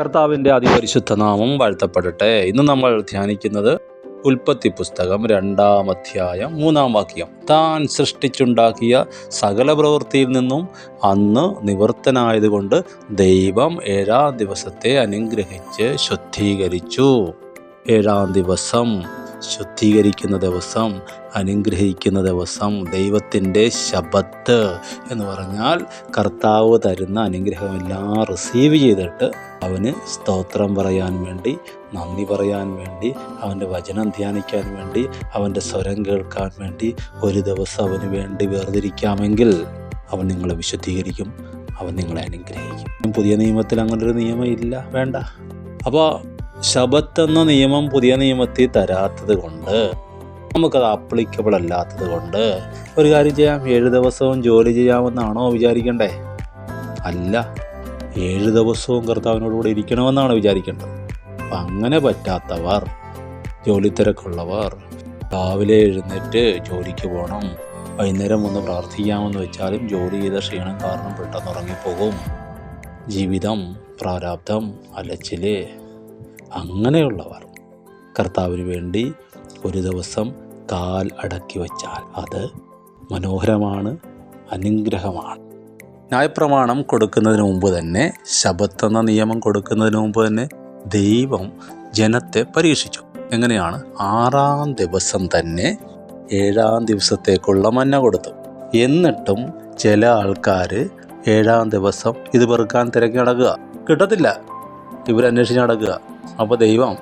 കർത്താവിന്റെ അതിപരിശുദ്ധ നാമം വാഴ്ത്തപ്പെടട്ടെ. ഇന്ന് നമ്മൾ ധ്യാനിക്കുന്നത് ഉൽപ്പത്തി പുസ്തകം രണ്ടാം അധ്യായം മൂന്നാം വാക്യം. താൻ സൃഷ്ടിച്ചുണ്ടാക്കിയ സകല പ്രവൃത്തിയിൽ നിന്നും അന്ന് നിവർത്തനായതുകൊണ്ട് ദൈവം ഏഴാം ദിവസത്തെ അനുഗ്രഹിച്ച് ശുദ്ധീകരിച്ചു. ഏഴാം ദിവസം ശുദ്ധീകരിക്കുന്ന ദിവസം അനുഗ്രഹിക്കുന്ന ദിവസം ദൈവത്തിന്റെ ശബത്ത് എന്ന് പറഞ്ഞാൽ കർത്താവ് തരുന്ന അനുഗ്രഹമെല്ലാം റിസീവ് ചെയ്തിട്ട് അവന് സ്തോത്രം പറയാൻ വേണ്ടി നന്ദി പറയാൻ വേണ്ടി അവന്റെ വചനം ധ്യാനിക്കാൻ വേണ്ടി അവന്റെ സ്വരം കേൾക്കാൻ വേണ്ടി ഒരു ദിവസം അവന് വേണ്ടി വേർതിരിക്കാമെങ്കിൽ അവൻ നിങ്ങളെ വിശുദ്ധീകരിക്കും അവൻ നിങ്ങളെ അനുഗ്രഹിക്കും. പുതിയ നിയമത്തിൽ അങ്ങനൊരു നിയമം ഇല്ല വേണ്ട. അപ്പോൾ ശബത്ത് എന്ന നിയമം പുതിയ നിയമത്തിൽ തരാത്തത് കൊണ്ട് നമുക്കത് അപ്ലിക്കബിൾ അല്ലാത്തത് കൊണ്ട് ഒരു കാര്യം ചെയ്യാം. ഏഴ് ദിവസവും ജോലി ചെയ്യാമെന്നാണോ വിചാരിക്കണ്ടേ? അല്ല ഏഴ് ദിവസവും കർത്താവിനോടുകൂടെ ഇരിക്കണമെന്നാണ് വിചാരിക്കേണ്ടത്. അപ്പം അങ്ങനെ പറ്റാത്തവർ ജോലി തിരക്കുള്ളവർ രാവിലെ എഴുന്നേറ്റ് ജോലിക്ക് പോകണം വൈകുന്നേരം ഒന്ന് പ്രാർത്ഥിക്കാമെന്ന് വെച്ചാലും ജോലി ചെയ്ത ക്ഷീണം കാരണം പെട്ടെന്ന് ഉറങ്ങിപ്പോകും. ജീവിതം പ്രാരാബ്ധം അലച്ചിൽ അങ്ങനെയുള്ളവർ കർത്താവിന് വേണ്ടി ഒരു ദിവസം കാൽ അടക്കി വച്ചാൽ അത് മനോഹരമാണ് അനുഗ്രഹമാണ്. ന്യായപ്രമാണം കൊടുക്കുന്നതിന് മുമ്പ് തന്നെ ശബത്ത് എന്ന നിയമം കൊടുക്കുന്നതിന് മുമ്പ് തന്നെ ദൈവം ജനത്തെ പരീക്ഷിച്ചു. എങ്ങനെയാണ്? ആറാം ദിവസം തന്നെ ഏഴാം ദിവസത്തേക്കുള്ള മഞ്ഞ കൊടുത്തു. എന്നിട്ടും ചില ആൾക്കാർ ഏഴാം ദിവസം ഇത് പെറുക്കാൻ തിരക്കി നടക്കുക. കിട്ടത്തില്ല. ഇവരന്വേഷിച്ച് നടക്കുക. അപ്പോൾ ദൈവം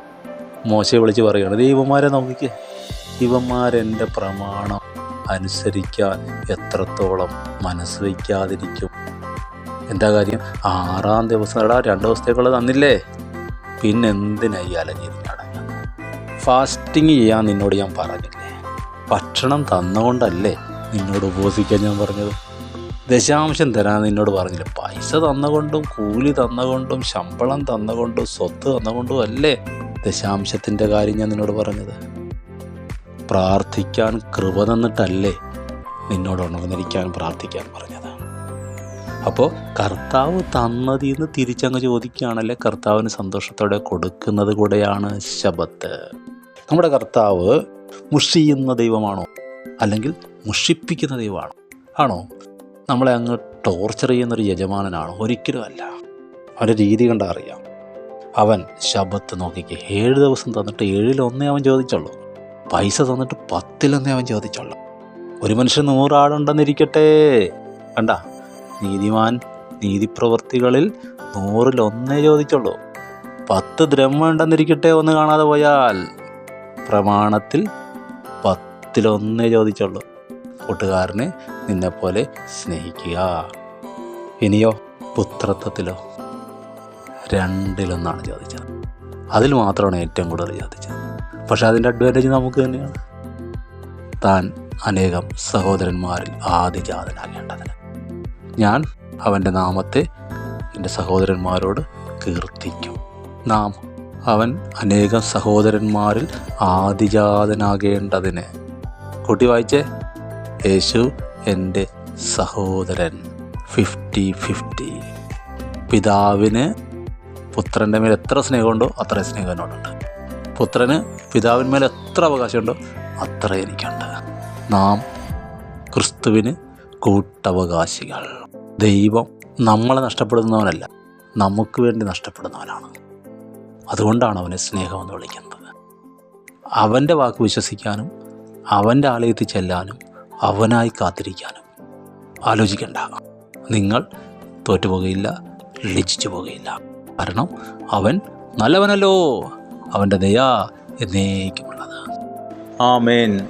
മോശയെ വിളിച്ച് പറയുകയാണ് ദൈവന്മാരെ നോക്കിക്ക് ഇവന്മാരെന്റെ പ്രമാണം അനുസരിക്കാൻ എത്രത്തോളം മനസ്സ് വയ്ക്കാതിരിക്കും. എന്താ കാര്യം? ആറാം ദിവസം എടാ രണ്ട് ദിവസത്തേക്കുള്ളത് തന്നില്ലേ? പിന്നെ അലഞ്ഞിരിഞ്ഞടങ്ങ ഫാസ്റ്റിങ് ചെയ്യാൻ നിന്നോട് ഞാൻ പറഞ്ഞില്ലേ? ഭക്ഷണം തന്നുകൊണ്ടല്ലേ നിന്നോട് ഉപവസിക്കാൻ ഞാൻ പറഞ്ഞത്? ദശാംശം തരാൻ എന്നോട് പറഞ്ഞില്ല. പൈസ തന്നുകൊണ്ടും കൂലി തന്നുകൊണ്ടും ശമ്പളം തന്നുകൊണ്ടും സ്വത്ത് തന്നുകൊണ്ടും അല്ലേ ദശാംശത്തിന്റെ കാര്യം ഞാൻ നിന്നോട് പറഞ്ഞത്? പ്രാർത്ഥിക്കാൻ കൃപ തന്നിട്ടല്ലേ നിന്നോട് ഉണർന്നിരിക്കാൻ പ്രാർത്ഥിക്കാൻ പറഞ്ഞത്. അപ്പോൾ കർത്താവ് തന്നതിൽ നിന്ന് തിരിച്ചങ്ങ് ചോദിക്കുകയാണല്ലേ കർത്താവിന് സന്തോഷത്തോടെ കൊടുക്കുന്നത് കൂടെയാണ് ശബത്ത്. നമ്മുടെ കർത്താവ് മുഷിയുന്ന ദൈവമാണോ? അല്ലെങ്കിൽ മുഷിപ്പിക്കുന്ന ദൈവമാണോ? ആണോ? നമ്മളെ അങ്ങ് ടോർച്ചർ ചെയ്യുന്നൊരു യജമാനനാണ്. ഒരിക്കലും അല്ല അവന്റെ രീതി കണ്ടാൽ അറിയാം. അവൻ ശബത്ത് നോക്കിക്ക് ഏഴ് ദിവസം തന്നിട്ട് ഏഴിലൊന്നേ അവൻ ചോദിച്ചുള്ളൂ. പൈസ തന്നിട്ട് പത്തിലൊന്നേ അവൻ ചോദിച്ചുള്ളൂ. ഒരു മനുഷ്യൻ നൂറാടുണ്ടെന്നിരിക്കട്ടെ കണ്ട? നീതിമാൻ നീതിപ്രവർത്തികളിൽ നൂറിലൊന്നേ ചോദിച്ചുള്ളൂ. പത്ത് ദ്രഹ്മ ഉണ്ടെന്നിരിക്കട്ടെ ഒന്ന് കാണാതെ പോയാൽ. പ്രമാണത്തിൽ പത്തിലൊന്നേ ചോദിച്ചുള്ളൂ. കൂട്ടുകാരനെ നിന്നെപ്പോലെ സ്നേഹിക്കുക. ഇനിയോ പുത്രത്വത്തിലോ രണ്ടിലൊന്നാണ് ചോദിച്ചത് അതിൽ മാത്രമാണ് ഏറ്റവും കൂടുതൽ ചോദിച്ചത് പക്ഷേ അതിന്റെ അഡ്വാന്റേജ് നമുക്ക് തന്നെയാണ്. താൻ അനേകം സഹോദരന്മാരിൽ ആദിജാതനാകേണ്ടതിന്. ഞാൻ അവന്റെ നാമത്തെ എന്റെ സഹോദരന്മാരോട് കീർത്തിക്കും. നാം അവൻ അനേകം സഹോദരന്മാരിൽ ആദിജാതനാകേണ്ടതിന്. കൂട്ടി വായിച്ചേ? യേശു എന്റെ സഹോദരൻ. ഫിഫ്റ്റി ഫിഫ്റ്റി പിതാവിന് പുത്രന്റെ മേൽ എത്ര സ്നേഹമുണ്ടോ അത്ര സ്നേഹം എന്നോടുണ്ട്. പുത്രന് പിതാവിന്മേൽ എത്ര അവകാശമുണ്ടോ അത്ര എനിക്കുണ്ട്. നാം ക്രിസ്തുവിന് കൂട്ടവകാശികൾ. ദൈവം നമ്മളെ നഷ്ടപ്പെടുന്നവനല്ല നമുക്ക് വേണ്ടി നഷ്ടപ്പെടുന്നവനാണ്. അതുകൊണ്ടാണ് അവനെ സ്നേഹമെന്ന് വിളിക്കുന്നത്. അവന്റെ വാക്ക് വിശ്വസിക്കാനും അവന്റെ ആലയത്തിൽ ചെല്ലാനും അവനായി കാത്തിരിക്കാനും. ആലോചിക്കേണ്ട. നിങ്ങൾ തോറ്റുപോകുകയില്ല ലജിച്ചു പോകുകയില്ല കാരണം അവൻ നല്ലവനല്ലോ. അവന്റെ ദയ എന്നേക്കുമുള്ളത്. ആമേൻ.